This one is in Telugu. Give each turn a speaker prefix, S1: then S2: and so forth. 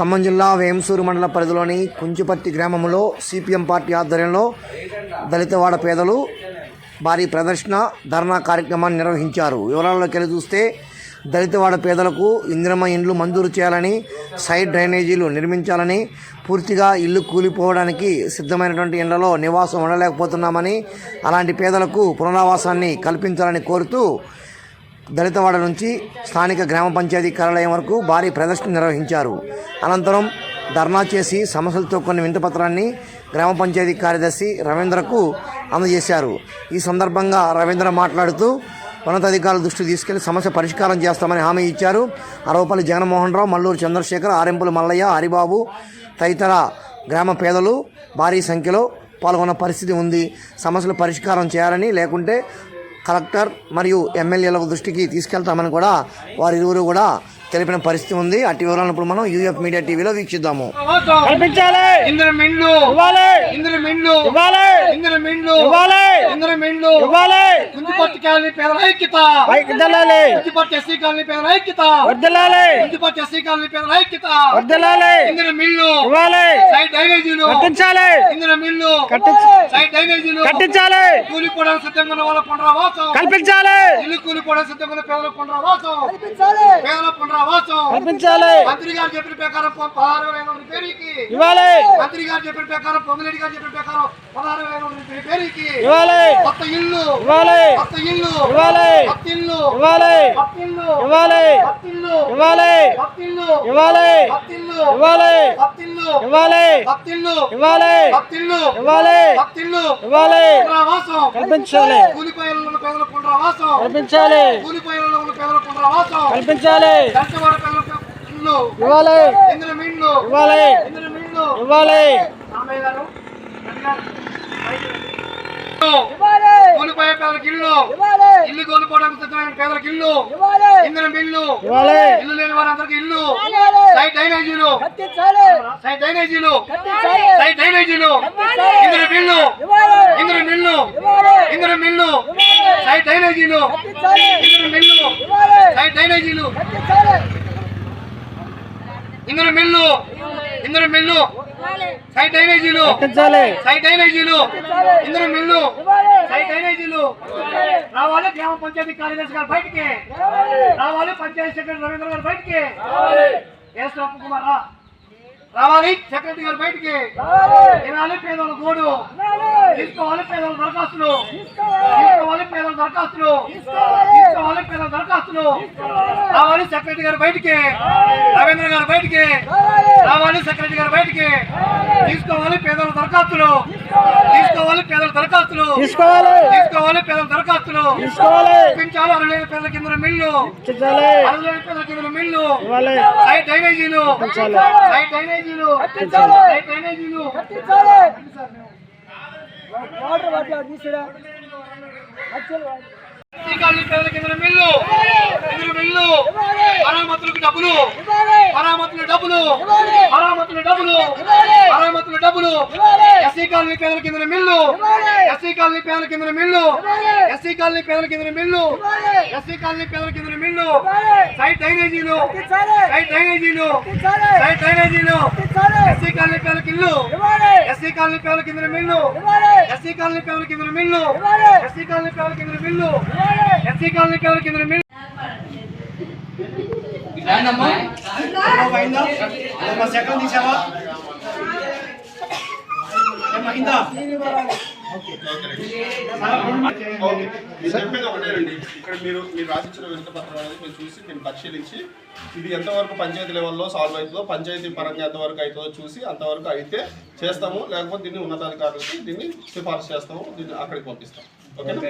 S1: ఖమ్మం జిల్లా వేంసూరు మండల పరిధిలోని కుంచుపర్తి గ్రామంలో సిపిఎం పార్టీ ఆధ్వర్యంలో దళితవాడ పేదలు భారీ ప్రదర్శన ధర్నా కార్యక్రమాన్ని నిర్వహించారు. వివరాల్లోకి వెళ్ళి చూస్తే దళితవాడ పేదలకు ఇందిరమ్మ ఇండ్లు మంజూరు చేయాలని సైడ్ డ్రైనేజీలు నిర్మించాలని పూర్తిగా ఇల్లు కూలిపోవడానికి సిద్ధమైనటువంటి ఇండ్లలో నివాసం ఉండలేకపోతున్నామని అలాంటి పేదలకు పునరావాసాన్ని కల్పించాలని కోరుతూ దళితవాడ నుంచి స్థానిక గ్రామ పంచాయతీ కార్యాలయం వరకు భారీ ప్రదర్శన నిర్వహించారు. అనంతరం ధర్నా చేసి సమస్యలతో కొన్ని వింతపత్రాన్ని గ్రామ పంచాయతీ కార్యదర్శి రవీంద్రకు అందజేశారు. ఈ సందర్భంగా రవీంద్ర మాట్లాడుతూ ఉన్నతాధికారుల దృష్టి తీసుకెళ్ళి సమస్య పరిష్కారం చేస్తామని హామీ ఇచ్చారు. అరవపల్లి జగన్మోహన్ రావు మల్లూరు చంద్రశేఖర్ ఆరెంపుల మల్లయ్య హరిబాబు తదితర గ్రామ పేదలు భారీ సంఖ్యలో పాల్గొన్న పరిస్థితి ఉంది. సమస్యలు పరిష్కారం చేయాలని లేకుంటే కలెక్టర్ మరియు ఎమ్మెల్యేల దృష్టికి తీసుకెళ్తామని కూడా వారిరువురు కూడా తెలిపిన పరిస్థితి ఉంది. అట్టి వివరాలను ఇప్పుడు మనం యూఎఫ్ మీడియా టీవీలో వీక్షిద్దాము.
S2: కల్పించాలి!
S3: ఇంద్ర మిండ్లు
S2: ఇవ్వాలి!
S3: ఇంద్ర మిండ్లు
S2: ఇవ్వాలి!
S3: ఇంద్ర మిండ్లు
S2: ఇవ్వాలి!
S3: ఇంద్ర మిండ్లు
S2: ఇవ్వాలి.
S3: కుంజిపర్తి కాలనీ పేదల ఐక్యత.
S2: పైకి తెల్లాలి
S3: కుంజిపర్తి ఎస్సీ కాలనీ పేదల ఐక్యత.
S2: వర్దిల్లాలి
S3: కుంజిపర్తి ఎస్సీ కాలనీ పేదల ఐక్యత.
S2: వర్దిల్లాలి
S3: ఇంద్ర మిల్లు
S2: ఇవ్వాలి.
S3: సైడ్ డ్రైనేజీలు.
S2: కట్టించాలి.
S3: ఇంద్ర మిల్లు
S2: కట్టించ
S3: సైడ్ డ్రైనేజీలు.
S2: కట్టించాలి.
S3: కూలిపోవడానికి సిద్ధంగా ఉన్న వాళ్ళ పునరావాసం.
S2: కల్పించాలి.
S3: ఇల్లు సిద్ధంగా ఉన్న పేదల పునరావాసం. పేదల పునరావాసం.
S2: కల్పించాలి.
S3: మంత్రి గారు చెప్పిన ప్రకారం పదహారు వేల ఐదు వందల
S2: ఇవ్వాలి
S3: మంత్రి గారు చెప్పిన ప్రకారం పొంగిరెడ్డి గారు చెప్పిన ప్రకారం పదహారు వేల పేరుకి
S2: ఇవ్వాలి
S3: కొత్త ఇల్లు
S2: ఇవ్వాలి
S3: కొత్త ఇల్లు
S2: ఇవ్వాలి
S3: కొత్త ఇల్లు
S2: ఇవ్వాలి
S3: కొత్త ఇల్లు
S2: ఇవ్వాలి
S3: కొత్త ఇల్లు
S2: ఇవ్వాలి
S3: కొత్త ఇల్లు
S2: ఇవ్వాలి
S3: కొత్త ఇల్లు
S2: ఇవ్వాలి
S3: కొత్త ఇల్లు
S2: ఇవ్వాలి
S3: కొత్త ఇల్లు
S2: ఇవ్వాలి
S3: కొత్త ఇల్లు
S2: ఇవ్వాలి
S3: కొత్త ఇల్లు
S2: ఇవ్వాలి
S3: పునరావాసం
S2: కల్పించాలి
S3: కూలిపోయేలో ఉన్న పేదల పునరావాసం
S2: కల్పించాలి
S3: కూలిపోయేలో ఉన్న పేదల పునరావాసం
S2: కల్పించాలి
S3: పేదల
S2: ఇవ్వాలి
S3: ఇంద్ర మిండ్లు
S2: ఇవ్వాలి ఇవ్వాలి.
S3: పేదలకు ఇల్లు ఇల్లు కోల్పోవడానికి సిద్ధమైన పేదలకు ఇల్లు ఇంధనం బిల్లు. ఇల్లు లేని వారందరికి ఇల్లు. సైట్ డైనేజీలు సైట్ డైనేజీలు సైట్ డైనేజీలు ఇంధన బిల్లు. ఇంధన బిల్లు. ఇంధన బిల్లు. సైట్ డైనేజీలు ఇంధన బిల్లు. సైట్ డైనేజీలు ఇందులో మిల్లు. ఇందులో మిల్లు. సైట్
S2: డైనేజీలు
S3: సైట్ డైనేజీలు ఇందులో మిల్లు. సైట్ డైనేజీలు రావాలి గ్రామ పంచాయతీ కార్యదర్శి గారు బయటికి. రావాలి పంచాయతీ సెక్రటరీ రవీంద్ర గారు బయటికి. ఎస్ శ్రాప్ కుమార్? రా రావాలి. సెక్రటరీ గారు బయటికి. వినాలి పేదల గోడు. తీసుకోవాలి పేదల దరఖాస్తులు. తీసుకోవాలి. పేదల దరఖాస్తులు. తీసుకోవాలి. పేదల దరఖాస్తులు. రావాలి సెక్రటరీ గారు బయటికి. రవీంద్ర గారు బయటికి. రావాలి. సెక్రటరీ గారు బయటికి. తీసుకోవాలి పేదల దరఖాస్తులు. తీసుకోవాలి. పేదల దరఖాస్తులు.
S2: తీసుకోవాలి.
S3: పేదల దరఖాస్తులు. పెంచాలి అరవై పేదల కింద మిల్లు. అరవై పేదల కింద మిల్లు.
S2: ఇవ్వాలి
S3: సైడ్ డ్రైనేజీలు డబ్బులు. మరామతులు డబ్బులు. మరామతులు డబ్బులు. మరామతులు డబ్బులు. ఎస్సీ కాలనీ పేదల కింద మిల్లు. ఎస్సీ కాలనీ పేదల కింద మిల్లు. ఎస్సీ కాలనీ పేదల కింద మిల్లు. ఎస్సీ కాలనీ పేదల కింద మిల్లు. సైడ్ డ్రైనేజీలు. సైడ్ డ్రైనేజీలు. సైడ్ డ్రైనేజీలు. ఎస్సీ కాలనీ పేదల ఇల్లు ఎస్సీ కాలనీ పేదల కింద మిల్లు. ఎస్సీ కాలనీ పేదల కింద మిల్లు. ఎస్సీ కాలనీ పేదల కింద మిల్లు. ఎస్సీ కాలనీ పేదల కింద మిల్లు.
S4: సెకండ్ తీసావా? అయిందా
S5: ఓకే. మీరు చెప్పేది ఒకటేనండి ఇక్కడ మీరు మీరు రాసిచ్చిన వినత పత్రం అనేది మేము చూసి మేము పరిశీలించి ఇది ఎంతవరకు పంచాయతీ లెవెల్లో సాల్వ్ అవుతుందో పంచాయతీ పరంగా ఎంతవరకు అవుతుందో చూసి అంతవరకు అయితే చేస్తాము. లేకపోతే దీన్ని ఉన్నతాధికారులకి దీన్ని సిఫార్సు చేస్తాము. దీన్ని అక్కడికి పంపిస్తాం. ఓకేనా?